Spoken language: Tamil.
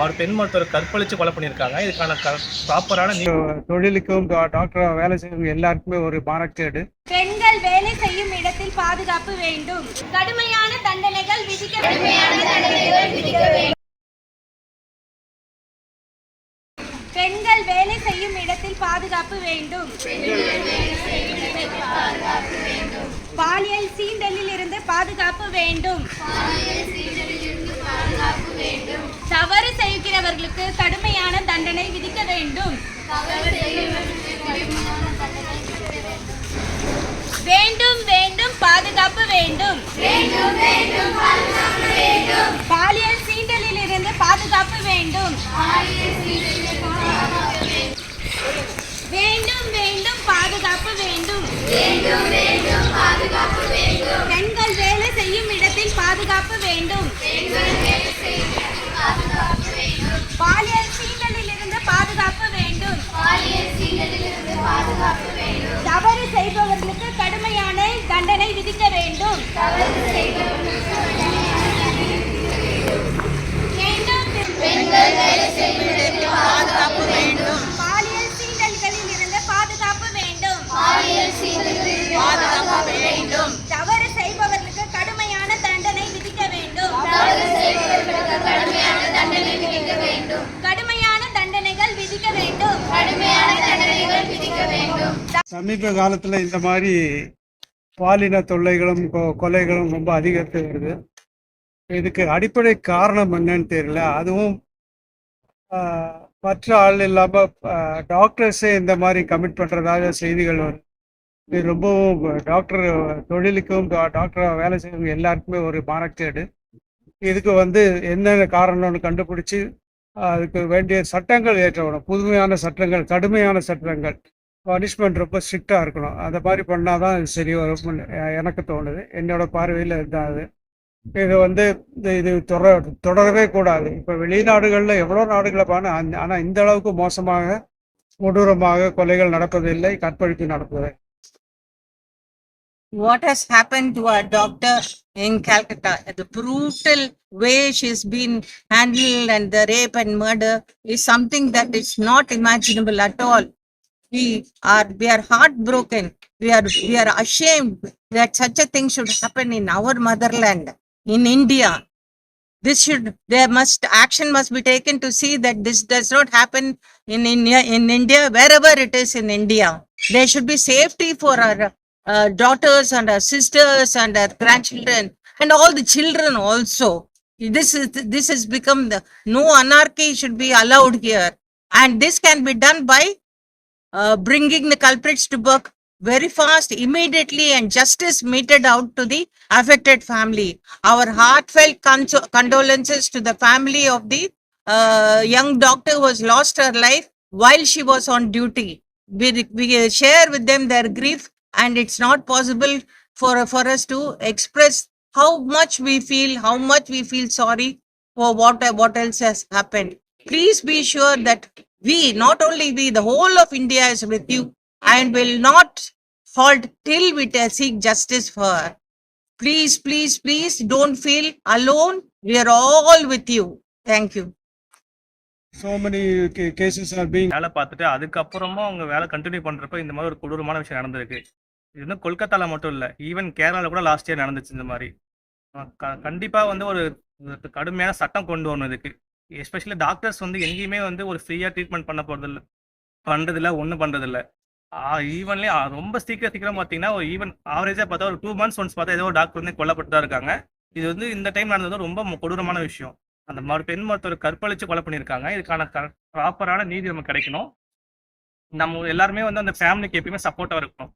மறு பெண் மருத்துவர் கற்பழித்து கொலை பண்ணியிருக்காங்க. இதுக்கான க ப்ராப்பரான நீ தொழிலுக்கும் டாக்டரா வேலை செய்யறவங்க எல்லாருக்குமே ஒரு மானக்கேடு பெண்கள் வேலை செய்யும் இடத்தில் பாதுகாப்பு வேண்டும். கடுமையான தண்டனைகள் விதிக்க கடுமையான தண்டனைகள் விதிக்க வேண்டும். பெண்கள் வேலை செய்யும் இடத்தில் பாதுகாப்பு வேண்டும். பாலியல் சீண்டலில் இருந்து பாதுகாப்பு வேண்டும். தண்டனை விதிக்க வேண்டும். வேண்டும் வேண்டும் பாதுகாப்பு வேண்டும். வேண்டும் வேண்டும் பாதுகாப்பு வேண்டும் பாலியல் சீண்டலில் இருந்து பாதுகாப்பு வேண்டும். வேண்டும் வேண்டும் பாதுகாப்பு வேண்டும் வேண்டும் வேண்டும். சமீப காலத்தில் இந்த மாதிரி பாலின தொல்லைகளும் கொ- கொலைகளும் ரொம்ப அதிகரித்து வருது. இதுக்கு அடிப்படை காரணம் என்னன்னு தெரியல. அதுவும் மற்ற ஆள் இல்லாமல் டாக்டர்ஸே இந்த மாதிரி கமிட் பண்ணுறதாக செய்திகள் வரும். இது ரொம்பவும் டாக்டர் தொழிலுக்கும் டாக்டராக வேலை செய்யறவங்க எல்லாருக்குமே ஒரு மானக்கேடு இதுக்கு வந்து என்னென்ன காரணம்னு கண்டுபிடிச்சி அதுக்கு வேண்டிய சட்டங்கள் ஏற்றப்படும் புதுமையான சட்டங்கள் கடுமையான சட்டங்கள். பனிஷ்மெண்ட் ரொம்ப ஸ்ட்ரிக்டாக இருக்கணும். அந்த மாதிரி பண்ணால் தான் இது சரி வரும் எனக்கு தோணுது. என்னோட பார்வையில் இதுதான் அது. இது வந்து இது இது தொடர தொடரவே கூடாது. இப்போ வெளிநாடுகளில் எவ்வளோ நாடுகளை பான ஆனால் இந்த அளவுக்கு மோசமாக கொடூரமாக கொலைகள் நடப்பதில்லை கற்பழிப்பு நடப்பதில்லை. What has happened to our doctor in Calcutta, the brutal way she's been handled and the rape and murder is something that is not imaginable at all. We are we are heartbroken. We are we are ashamed that such a thing should happen in our motherland, in India. This should there must action must be taken to see that this does not happen in India in India wherever it is in India. There should be safety for our uh, daughters and our sisters and our grandchildren and all the children also. This is this has become the no anarchy should be allowed here, and this can be done by uh, bringing the culprits to book very fast, immediately, and justice meted out to the affected family. Our heartfelt condolences to the family of the uh, young doctor who has lost her life while she was on duty. We, we share with them their grief, and it's not possible for, for us to express how much we feel, how much we feel sorry for what, what else has happened. Please be sure that we, not only we, the whole of India is with you and will not halt till we ta- seek justice for her. Please, please, please don't feel alone. We are all with you. Thank you. so many ca- cases are being வேலை பார்த்துட்டு அதுக்கப்புறமும் அவங்க வேலை கண்டினியூ பண்ணுறப்ப இந்த மாதிரி ஒரு கொடூரமான விஷயம் நடந்திருக்கு இது வந்து கொல்கத்தாவில் மட்டும் இல்லை ஈவன் கேரளாவில் கூட லாஸ்ட் இயர் நடந்துச்சு இந்த மாதிரி கண்டிப்பாக வந்து ஒரு ஒரு கடுமையான சட்டம் கொண்டு வரணும் இதுக்கு எஸ்பெஷலி டாக்டர்ஸ் வந்து எங்கேயுமே வந்து ஒரு ஃப்ரீயாக ட்ரீட்மெண்ட் பண்ண போகிறதில்ல பண்ணுறதில்ல ஒன்றும் பண்ணுறதில்ல ஈவன்லேயே ரொம்ப சீக்கிரம் சீக்கிரம் பார்த்தீங்கன்னா ஒரு ஈவன் ஆவரேஜாக பார்த்தா ஒரு டூ மந்த்ஸ் ஒன்ஸ் பார்த்தா ஏதோ ஒரு டாக்டர் வந்து கொல்லப்பட்டு தான் இருக்காங்க. இது வந்து இந்த டைம் நடந்தது ரொம்ப கொடூரமான விஷயம். அந்த மறு பெண் மருத்துவர் கற்பழித்து கொலை பண்ணியிருக்காங்க. இதுக்கான ப்ராப்பரான நீதி நமக்கு கிடைக்கணும். நம்ம எல்லாருமே வந்து அந்த ஃபேமிலிக்கு எப்பயுமே சப்போர்ட்டாக இருக்கணும்.